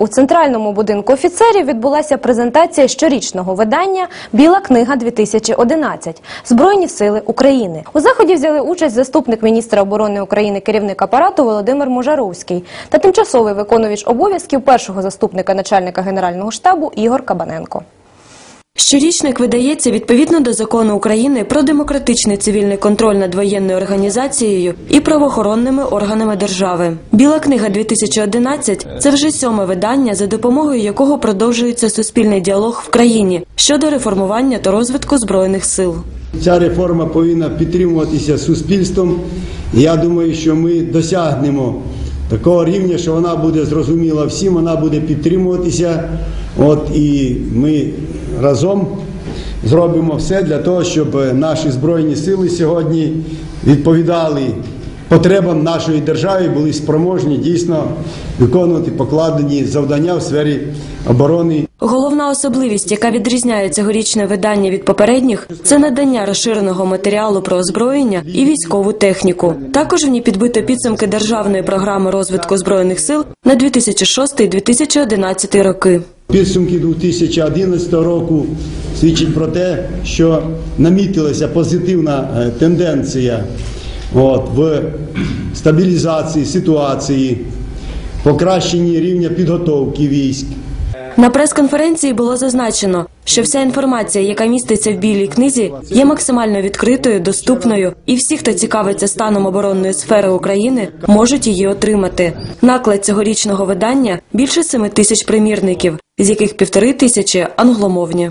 У центральному будинку офіцерів відбулася презентація щорічного видання Біла книга 2011 Збройні сили України. У заході взяли участь заступник міністра оборони України, керівник апарату Володимир Можаровський та тимчасовий виконувач обов'язків першого заступника начальника генерального штабу Ігор Кабаненко. Щорічник видається відповідно до закону України про демократичний цивільний контроль над воєнною організацією і правоохоронними органами держави. Біла книга 2011 – це вже сьоме видання, за допомогою якого продовжується суспільний діалог в країні щодо реформування та розвитку збройних сил. Ця реформа повинна підтримуватися суспільством. Я думаю, що ми досягнемо такого рівня, що вона буде зрозуміла всім, вона буде підтримуватися. От і ми разом зробимо все для того, щоб наші збройні сили сьогодні відповідали потребам нашої держави, були спроможні дійсно виконувати покладені завдання в сфері оборони Головна особливість, яка відрізняє цьогорічне видання від попередніх, це надання розширеного матеріалу про озброєння і військову техніку. Також в ній підбито підсумки державної програми розвитку збройних сил на 2006-2011 роки. Підсумки 2011 року свідчать про те, що намітилася позитивна е, тенденція от, в стабілізації ситуації, покращенні рівня підготовки військ. На прес-конференції було зазначено, що вся інформація, яка міститься в білій книзі, є максимально відкритою, доступною, і всі, хто цікавиться станом оборонної сфери України, можуть її отримати. Наклад цьогорічного видання більше семи тисяч примірників, з яких півтори тисячі англомовні.